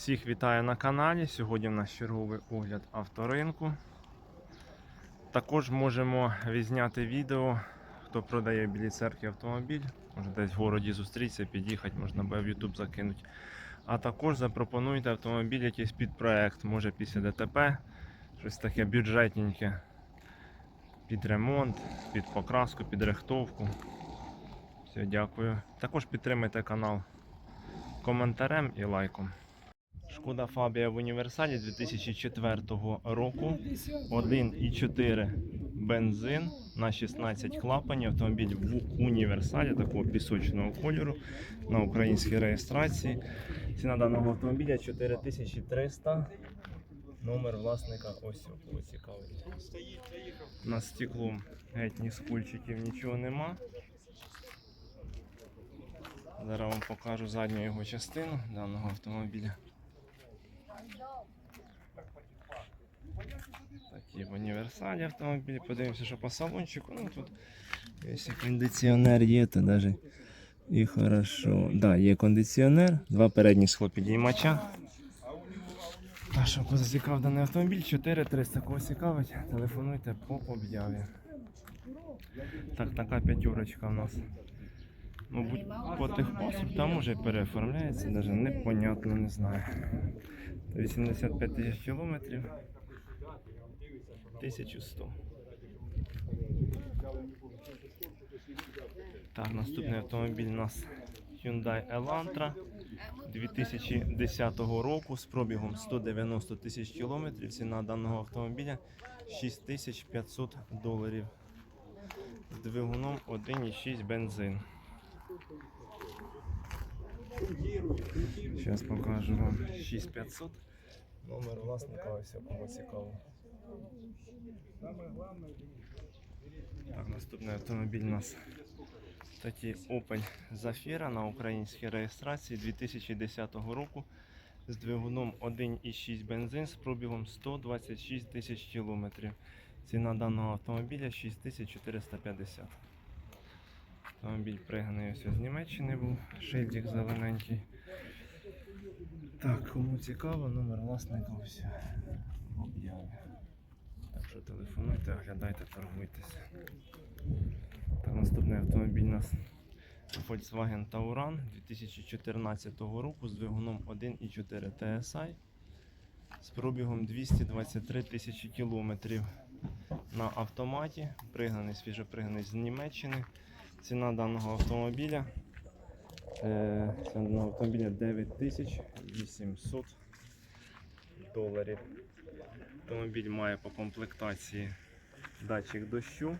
Всіх вітаю на каналі. Сьогодні в нас черговий огляд авторинку. Також можемо відзняти відео, хто продає в білій церкві автомобіль. Може десь в городі зустрітися, під'їхати, можна в YouTube закинути. А також запропонуйте автомобіль якийсь під проект, може після ДТП, щось таке бюджетненьке. Під ремонт, під покраску, під рихтовку. Все, дякую. Також підтримайте канал коментарем і лайком. Шкода Фабія в універсалі 2004 року. 1,4 бензин на 16 клапанів. Автомобіль в універсалі такого пісочного кольору на українській реєстрації. Ціна даного автомобіля 4300. Номер власника ось кого цікавить. На стеклом геть ні скульчиків, нічого нема. Зараз вам покажу задню його частину даного автомобіля. Такі в універсалі автомобілі. Подивимося, що по салончику. Ну тут якщо кондиціонер є, то навіть і хорошо. Да, є кондиціонер, два передні схлопідіймача. Та що кого даний автомобіль, 4300 кого цікавить, телефонуйте по об'яві. Так, така п'ятерочка в нас. Мабуть, по техпасу там уже переоформляється, навіть непонятно, не знаю. 85 тисяч кілометрів. 1100. Так, наступний автомобіль у нас Hyundai Elantra 2010 року з пробігом 190 тисяч кілометрів. Ціна даного автомобіля 6500 доларів. З двигуном 1,6 бензин. Зараз покажу вам 6500. Номер власника ось кого цікаво. Так, наступний автомобіль у нас такий Opel Zafira на українській реєстрації 2010 року з двигуном 1,6 бензин з пробігом 126 тисяч кілометрів. Ціна даного автомобіля 6450. Автомобіль приганий ось з Німеччини був, шильдик зелененький. Так, кому цікаво, номер власника ось в. Що телефонуйте, оглядайте, торгуйтеся. Так, наступний автомобіль у нас Volkswagen Tauran 2014 року з двигуном 1,4 TSI з пробігом 223 тисячі кілометрів на автоматі, пригнаний, свіжопригнаний з Німеччини. Ціна даного автомобіля е, ціна даного автомобіля 9800 доларів. Автомобіль має по комплектації датчик дощу.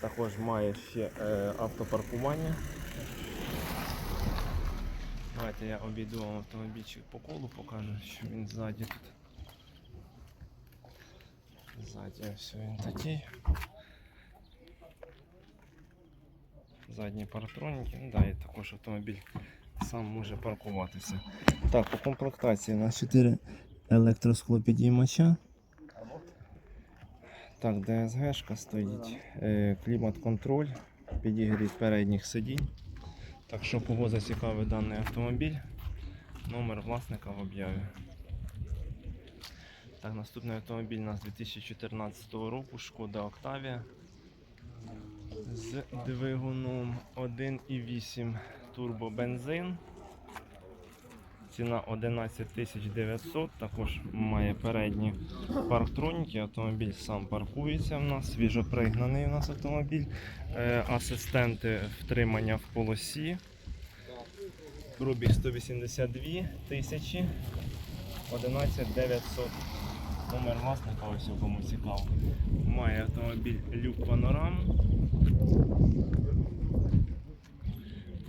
Також має ще е, автопаркування. Давайте я обійду вам автомобільчик по колу, покажу, що він ззаді тут. Ззаді все він такий. Задні паратроніки, ну да, і також автомобіль сам може паркуватися. Так, по комплектації у нас 4 електросклопідіймача. Так, ДСГшка стоїть, е, клімат-контроль, підігрів передніх сидінь. Так що кого зацікавив даний автомобіль, номер власника в об'яві. Так, наступний автомобіль у нас 2014 року, Шкода Октавія з двигуном 1,8 турбобензин. Ціна 11 900, також має передні парктроніки, автомобіль сам паркується в нас, свіжопригнаний у нас автомобіль, Е, асистенти втримання в полосі. Пробіг 182 тисячі, 11 900. Номер власника, ось кому цікаво. Має автомобіль люк панорам.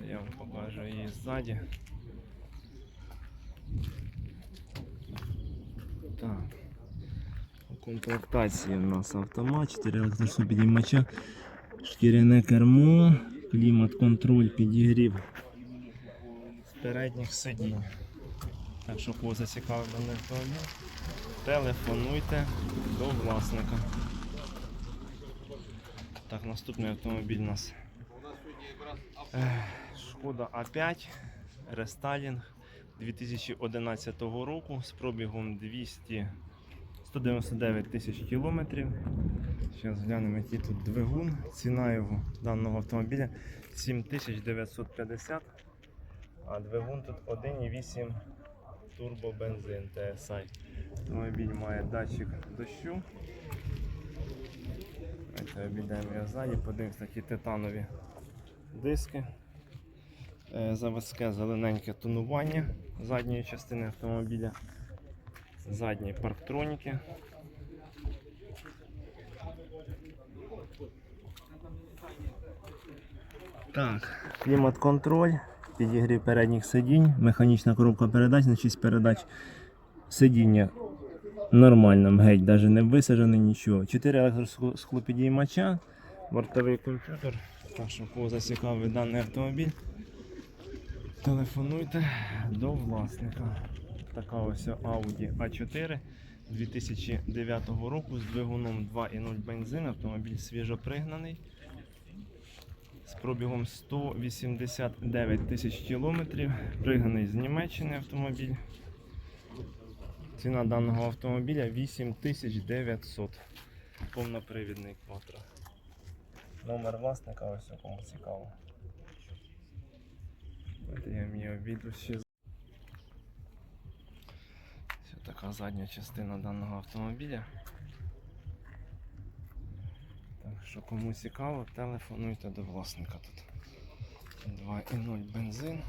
Я вам покажу її ззаді. Так. У комплектації у нас автомат, 4 електросупідіймача, шкіряне кермо, клімат-контроль, підігрів з передніх сидінь. Так що кого зацікавив даний автомобіль, телефонуйте до власника. Так, наступний автомобіль у нас Шкода А5, рестайлінг 2011 року з пробігом 200 199 тисяч кілометрів. Зараз глянемо, який тут двигун. Ціна його даного автомобіля 7950. А двигун тут 1,8 турбобензин TSI. Автомобіль має датчик дощу. Обійдемо його ззаді, подивимось такі титанові диски. Е, Заводське зелененьке тонування задньої частини автомобіля. Задні парктроніки. Так, клімат-контроль, підігрів передніх сидінь, механічна коробка передач на 6 передач. Сидіння нормально, геть, навіть не висаджене нічого. 4 електросхлопідіймача, бортовий комп'ютер. Так що кого зацікавив даний автомобіль, телефонуйте до власника. Така ось Audi A4 2009 року з двигуном 2.0 бензин. Автомобіль свіжопригнаний з пробігом 189 тисяч кілометрів. Пригнаний з Німеччини автомобіль. Ціна даного автомобіля 8900. Повнопривідний кватро. Номер власника ось кому цікаво. Мені обіду ще. Ось така задня частина даного автомобіля. Так що кому цікаво, телефонуйте до власника тут. 2.0 бензин.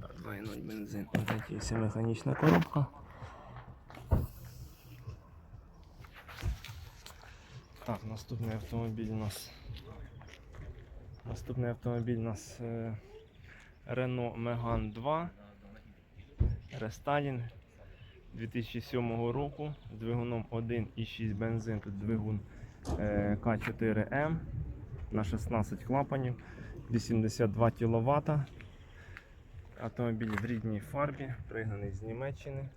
Так, 2.0 бензин. Ось механічна коробка. Так, наступний автомобіль у нас. Наступний автомобіль у нас е, Renault Megane 2. Рестайлінг 2007 року з двигуном 1,6 бензин. Тут двигун е, К4М на 16 клапанів, 82 кВт. Автомобіль в рідній фарбі, пригнаний з Німеччини.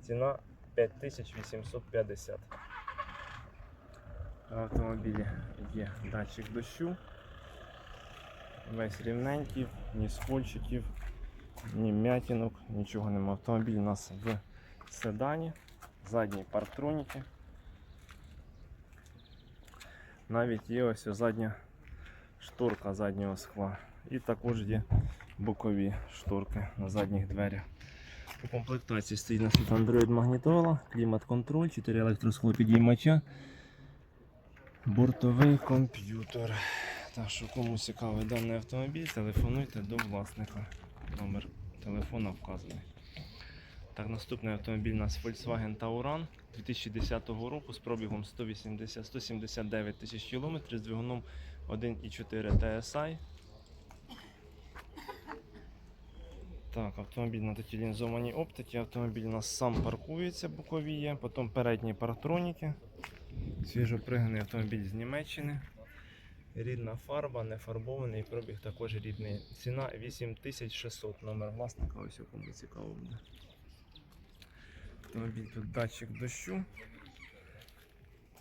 Ціна 5850. В автомобілі є датчик дощу. Весь рівненький, ні скольчиків, ні м'ятінок, нічого нема. Автомобіль у нас в седані, задні парктроніки. Навіть є ось задня шторка заднього скла. І також є бокові шторки на задніх дверях. У комплектації стоїть нас тут Android магнітола, клімат-контроль, 4 електросхлопідіймача, бортовий комп'ютер. Так що кому цікавий даний автомобіль, телефонуйте до власника. Номер телефона вказаний. Так, наступний автомобіль у нас Volkswagen Tauran 2010 року з пробігом 180 179 тисяч кілометрів з двигуном 1,4 TSI. Так, автомобіль на лінзованій оптиці. Автомобіль у нас сам паркується, бокові є, потім передні парктроніки. Свіжопригнаний автомобіль з Німеччини. Рідна фарба, не фарбований, пробіг також рідний. Ціна 8600, номер власника, ось кому цікаво буде. Автомобіль тут датчик дощу.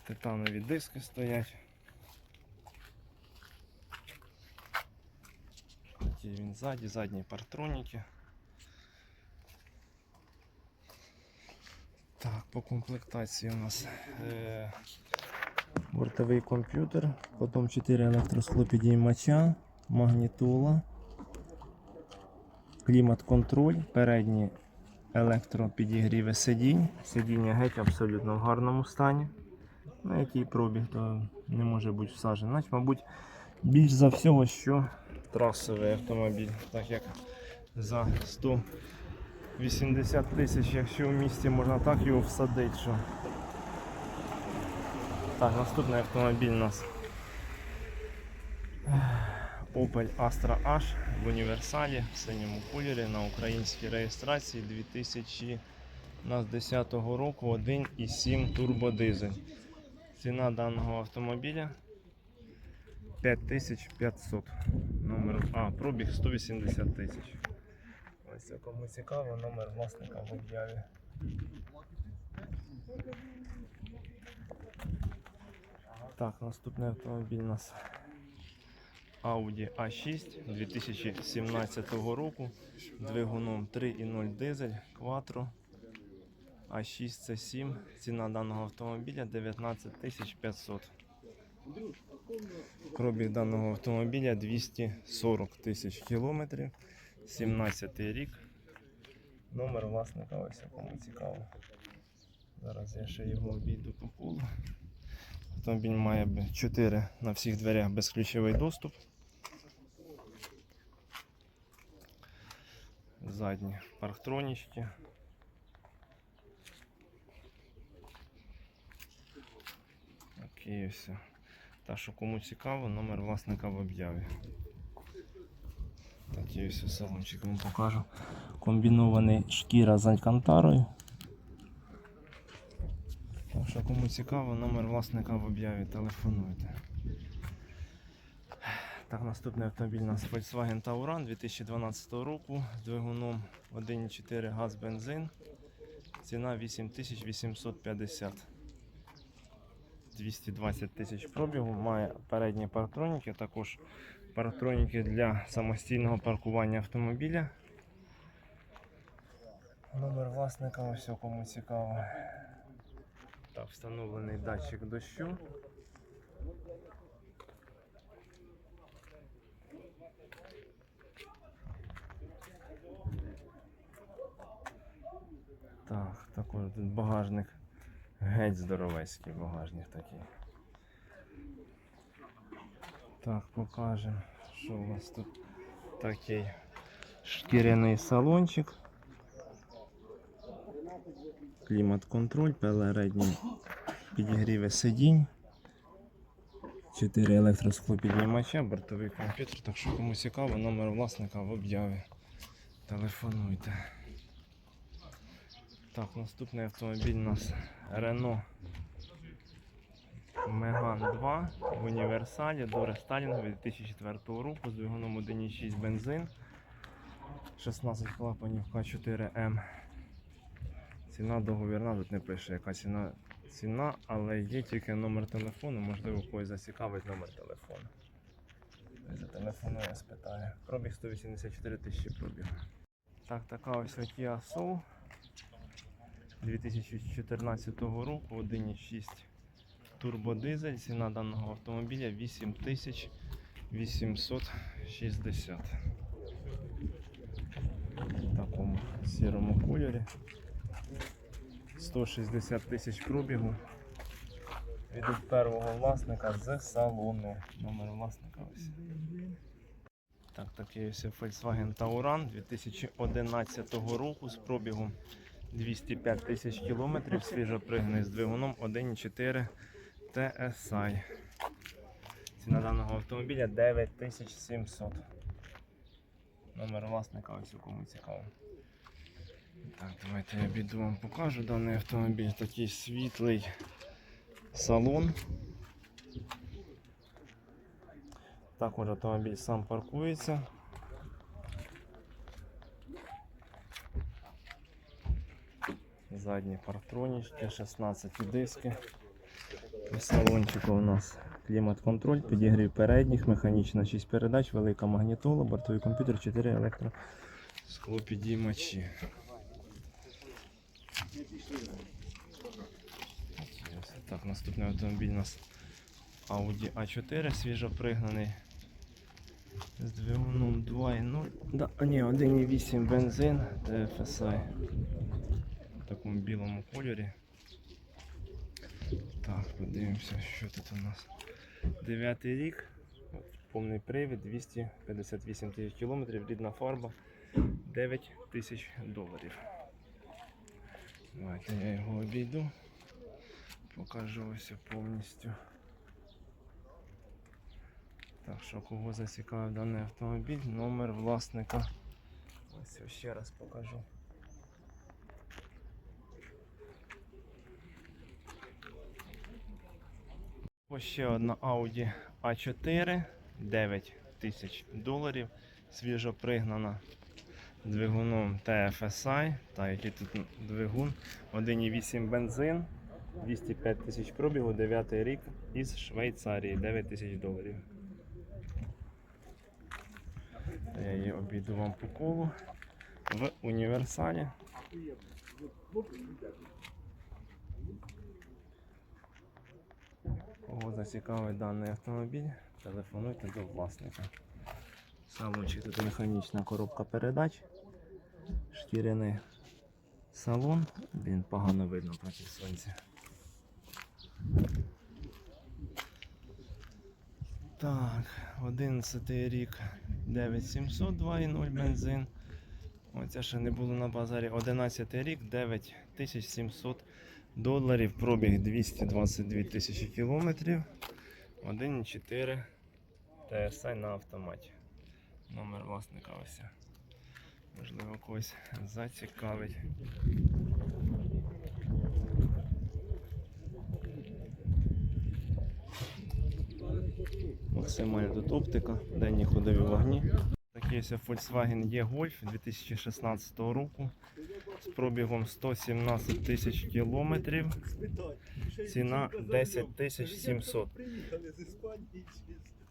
Титанові диски стоять. Такі він ззаді, задні партроніки. Так, по комплектації у нас е, бортовий комп'ютер, потім 4 електросхлопідіймача, магнітола, клімат-контроль, передні електропідігріви сидінь. Сидіння геть абсолютно в гарному стані. На який пробіг, то не може бути всаджений. Значить, мабуть, більш за всього, що трасовий автомобіль, так як за 180 тисяч, якщо в місті можна так його всадити, що. Так, наступний автомобіль у нас Opel Astra H в універсалі в синьому кольорі на українській реєстрації 2010 року 1,7 турбодизель. Ціна даного автомобіля 5500. Номер А, пробіг 180 тисяч. Ось кому цікаво, номер власника в об'яві. Так, наступний автомобіль у нас Audi A6 2017 року двигуном 3.0 дизель Quattro А6 C7. Ціна даного автомобіля 19 500. Пробіг даного автомобіля 240 тисяч кілометрів. 17 рік. Номер власника ось кому цікаво. Зараз я ще його обійду по колу. Автомобіль має 4 на всіх дверях безключовий доступ. Задні парктронічки. Окей, все. Так що кому цікаво, номер власника в об'яві. Такий ось салончик вам покажу. Комбінований шкіра з алькантарою. Так що кому цікаво, номер власника в об'яві телефонуйте. Так, наступний автомобіль у нас Volkswagen Tauran 2012 року з двигуном 1.4 газ бензин. Ціна 8850. 220 тисяч пробігу, має передні парктроніки, також парктроніки для самостійного паркування автомобіля. Номер власника, ось кому цікаво. Так, встановлений датчик дощу. Так, також тут багажник. Геть здоровецький багажник такий. Так, покажемо, що у нас тут такий шкіряний салончик. Клімат-контроль, передній підігріви сидінь. 4 електросклопіднімача, бортовий комп'ютер. Так що кому цікаво, номер власника в об'яві. Телефонуйте. Так, наступний автомобіль у нас Renault Megane 2 в універсалі до рестайлінгу 2004 року з двигуном 1.6 бензин. 16 клапанів К4М. Ціна договірна, тут не пише, яка ціна, ціна, але є тільки номер телефону, можливо, когось зацікавить номер телефону. Зателефоную, спитаю. Пробіг 184 тисячі пробіг. Так, така ось Kia Soul 2014 року, 1.6 турбодизель. Ціна даного автомобіля 8860. В такому сірому кольорі. 160 тисяч пробігу. Від першого власника з салону. Номер власника ось. Так, такий ось Volkswagen Tauran 2011 року з пробігом 205 тисяч кілометрів, свіжопригнаний з двигуном 1.4 TSI. Ціна даного автомобіля 9700. Номер власника ось у кому цікаво. Так, давайте я обійду вам покажу даний автомобіль. Такий світлий салон. Також автомобіль сам паркується. Задні парктронічки, 16 диски. По салончику у нас клімат-контроль, підігрів передніх, механічна 6 передач, велика магнітола, бортовий комп'ютер, 4 електро склопідіймачі. Так, наступний автомобіль у нас Audi A4 свіжопригнаний. З двигуном 2.0. Да, а ні, 1.8 бензин TFSI. В такому білому кольорі. Так, подивимося, що тут у нас. Дев'ятий рік. Повний привід, 258 тисяч кілометрів, рідна фарба, 9 тисяч доларів. Давайте я його обійду. Покажу ось повністю. Так що кого зацікавив даний автомобіль, номер власника. Ось ще раз покажу. Ось ще одна Audi A4, 9 тисяч доларів, свіжо пригнана двигуном TFSI, та який тут двигун, 1,8 бензин, 205 тисяч пробігу, 9 рік із Швейцарії, 9 тисяч доларів. Я її обійду вам по колу в універсалі. Кого зацікавить даний автомобіль, телефонуйте до власника. Салончик тут механічна коробка передач, шкіряний салон, він погано видно проти сонця. Так, 11 рік 9700 2.0 бензин. Оце ще не було на базарі. 11 рік 9700 доларів, пробіг 222 тисячі кілометрів. 1.4 TSI на автоматі. Номер власника ось. Можливо, когось зацікавить. Максимальна тут оптика, денні ходові вогні. Такий ось Volkswagen E-Golf 2016 року з пробігом 117 тисяч кілометрів. Ціна 10 тисяч 700.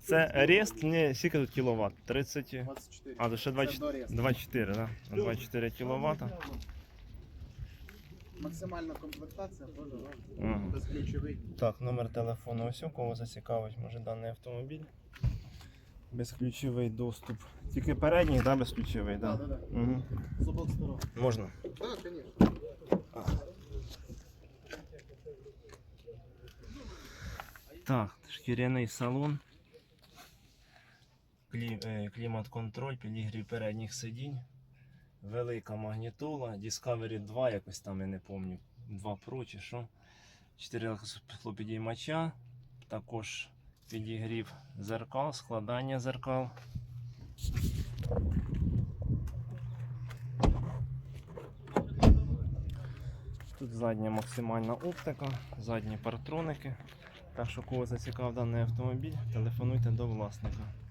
Це рест, не скільки тут кіловат? 30. 24. А, то ще 24, доріз. 24, да? 24 кВт. Максимальна комплектація теж Ага. безключовий. Так, номер телефону ось у кого зацікавить, може даний автомобіль. Безключовий доступ. Тільки передній, да, безключовий, да? Да, да, да. Угу. З обох сторон. Можна. Так, звісно. Так, шкіряний салон. Е, клімат-контроль, підігрів передніх сидінь. Велика магнітола, Discovery 2, якось там я не пам'ятаю, 2 Pro чи що. 4 склопідіймача, також підігрів зеркал, складання зеркал. Тут задня максимальна оптика, задні партроники. Так що кого зацікав даний автомобіль, телефонуйте до власника.